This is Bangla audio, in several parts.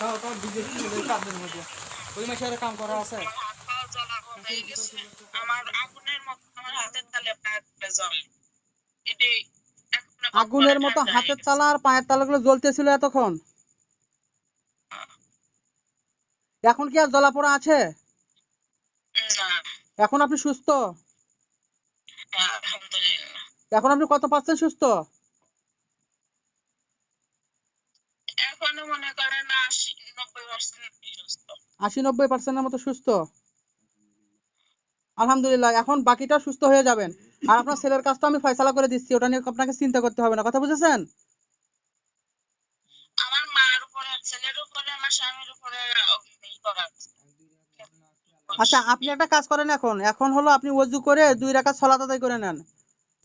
দাও কাপড়ের মধ্যে। ওই মাসে আর কাম করা আছে? হাত পা জ্বলা হয়ে গেছে আমার আগুনের মতো আমার হাতের তালে পায়ে জ্বলে এটি আগুনের মতো হাতের তালা আর পায়ের তালাগুলো জ্বলতেছিল এতক্ষণ। এখন কি আর জ্বলা পোড়া আছে? এখন আপনি সুস্থ? এখন আপনি কত পার্সেন্ট সুস্থ? এখনও মনে করেন আশি নব্বই পার্সেন্টের মতো সুস্থ। আলহামদুলিল্লাহ এখন বাকিটা সুস্থ হয়ে যাবেন। আর আপনার ছেলের কাজটা আমি ফয়সালা করে দিচ্ছি ওটা নিয়ে আপনাকে চিন্তা করতে হবে না। কথা বুঝেছেন? আমার মার উপরে ছেলের উপরে আমার স্বামীর উপরে ই করা আছে। আচ্ছা আপনি একটা কাজ করেন এখন। এখন হলো আপনি ওযু করে দুই রাকাত সালাত আদায় করে নেন।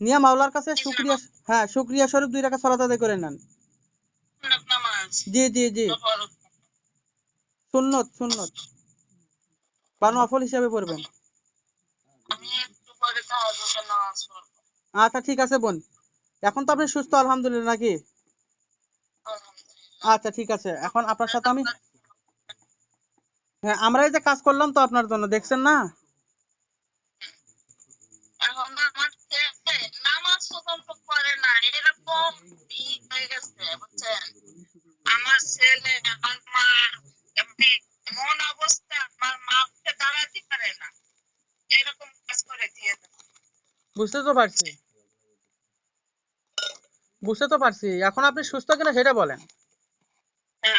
নিয়ে মাওলার কাছে শুকরিয়া হ্যাঁ শুকরিয়া স্বরূপ দুই রাকাত সালাত আদায় করে নেন। জি জি জি। সুন্নত সুন্নত। বা নফল হিসাবে পড়বেন। আচ্ছা ঠিক আছে বোন। এখন তো আপনি সুস্থ আলহামদুলিল্লাহ নাকি? আচ্ছা ঠিক আছে। এখন আপনার সাথে আমি হ্যাঁ আমরা এই যে কাজ করলাম তো আপনার জন্য দেখছেন না? বুঝতে তো পারছি। বুঝতে তো পারছি। এখন আপনি সুস্থ কিনা সেটা বলেন। হ্যাঁ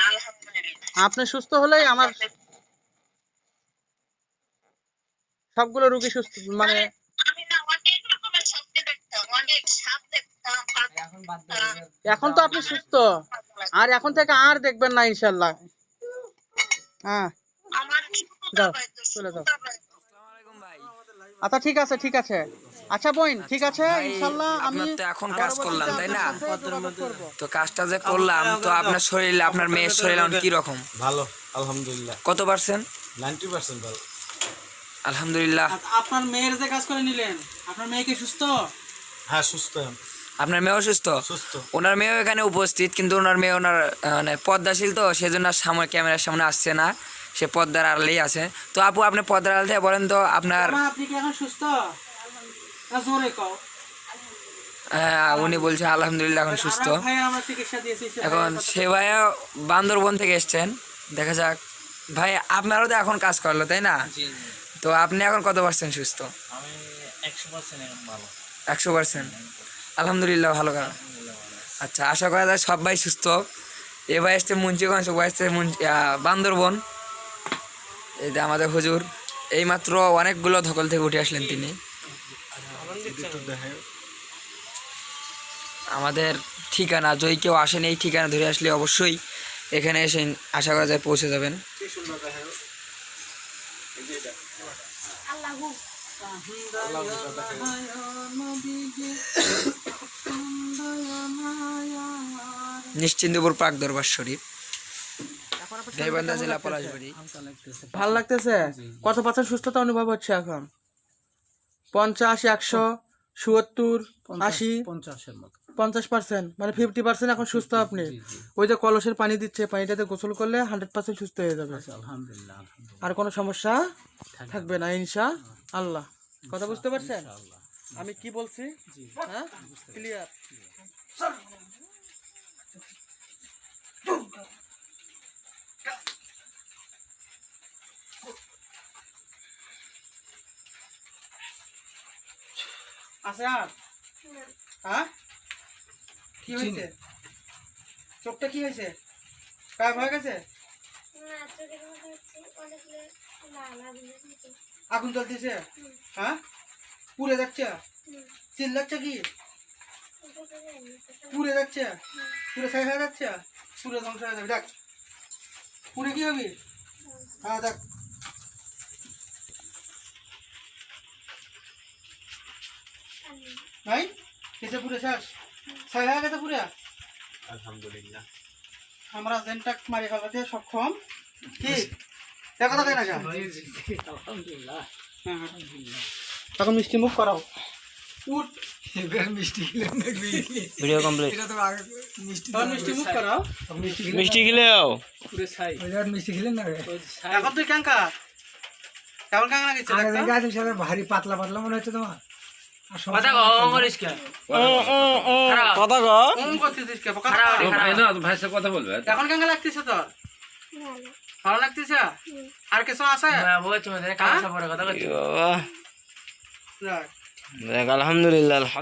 আপনি সুস্থ হলেই আমার সবগুলো রুগী সুস্থ মানে আমি না অনেক রকমের শব্দ দেখতাম অনেক সাপ দেখতাম বাঘ দেখতাম। এখন তো আপনি সুস্থ। আর এখন থেকে আর দেখবেন না ইনশাল্লাহ হ্যাঁ। যাও, চলে যাও। আচ্ছা ঠিক আছে ঠিক আছে। আচ্ছা বোন ঠিক আছে ইনশাল্লাহ আমি আপনার তো এখন কাজ করলাম, তাই না? তো কাজটা যে করলাম তো আপনার শরীর আপনার মেয়ের শরীর কি রকম? ভালো আলহামদুলিল্লাহ। কত পার্সেন্ট? নাইনটি পার্সেন্ট ভালো। আলহামদুলিল্লাহ। আচ্ছা, আপনার মেয়ের যে কাজ করে নিলেন আপনার মেয়ে কি সুস্থ? হ্যাঁ সুস্থ। আপনার মেয়েও সুস্থ? সুস্থ। ওনার মেয়েও এখানে উপস্থিত কিন্তু ওনার মেয়ে ওনার মানে পদ্মাশীল তো সেজন্য সামনে ক্যামেরার সামনে আসছে না। সে পদ্মার আড়ালেই আছে। তো আপু আপনি পদ্মার আড়াল থেকে বলেন তো আপনার আপনি কি এখন সুস্থ? জোরে কও। হ্যাঁ উনি বলছে আলহামদুলিল্লাহ এখন সুস্থ। এখন সে ভাইয়া বান্দরবন থেকে এসছেন। দেখা যাক। ভাই আপনারও তো এখন কাজ করল তাই না? তো আপনি এখন কত পার্সেন্ট সুস্থ? আমি একশো পার্সেন্ট আলহামদুলিল্লাহ ভালো কাজ আচ্ছা আশা করা যায় সবাই সুস্থ। এ ভাই এসছে মুন্সিগঞ্জ ও ভাই এসছে মুন্সি- বান্দরবন। এই যে আমাদের হুজুর এইমাত্র অনেকগুলো ধকল থেকে উঠে আসলেন তিনি। আমাদের ঠিকানা যদি কেউ আসেন এই ঠিকানা ধরে আসলে অবশ্যই এখানে এসে আশা করা যায় পৌঁছে যাবেন। নিশ্চিন্তপুর পাক দরবার শরীফ। গাইবান্ধা জেলা পলাশবাড়ি ভালো লাগতেছে? কত পার্সেন্ট সুস্থতা অনুভব হচ্ছে এখন? পঞ্চাশ একশো সত্তর আশি? পঞ্চাশের মতো। পঞ্চাশ পার্সেন্ট? মানে ফিফটি পার্সেন্ট এখন সুস্থ আপনি। ওই যে কলসের পানি দিচ্ছে পানিটাতে গোসল করলে হান্ড্রেড পার্সেন্ট সুস্থ হয়ে যাবে। আলহামদুলিল্লাহ আর কোনো সমস্যা থাকবে না। ইনশা আল্লাহ। কথা বুঝতে পারছেন? আমি কি বলছি? হ্যাঁ? ক্লিয়ার আছে আর হ্যাঁ? কি হয়েছে? চোখটা কি হয়েছে? গায়েব হয়ে গেছে? আগুন জ্বলতেছে? হ্যাঁ? পুড়ে যাচ্ছে? চিল্লাচ্ছে কি? পুড়ে যাচ্ছে? পুড়ে শেষ হয়ে যাচ্ছে? পুড়ে ধ্বংস হয়ে যাবে। দেখ। পুড়ে কি হবে? হ্যাঁ দেখ। ভাই কেসে পুরে শেষ ছয় হয়ে গেছে পুরে আলহামদুলিল্লাহ। আমরা জেনটাক মারি ফেলাতে সক্ষম? কি? দেখো তো না আলহামদুলিল্লাহ। হ্যাঁ, এখন মিষ্টি মুখ করাও। উঠ। এবার মিষ্টি খেলাম দেখবি। Video complete. এটা তো আগে মিষ্টি এখন মিষ্টি মুখ করাও। মিষ্টি খেলেও। পুরো ছাই। ওই মিষ্টি খেলেন না এখন তুই কেমন আগে? সাথে ভারী পাতলা পাতলা মনে হচ্ছে তোমার? আর কথা কও করিস কে কথা ক উম করতেছিস কে? বোকা খারাপ, না? খারাপ। সাথে কথা বলবে। এখন লাগতেছে তোর? ভালো লাগতেছে? আর কিছু আছে? হ্যাঁ বলছি মধ্যে কাজ পরে কথা কইছি আলহামদুলিল্লাহ।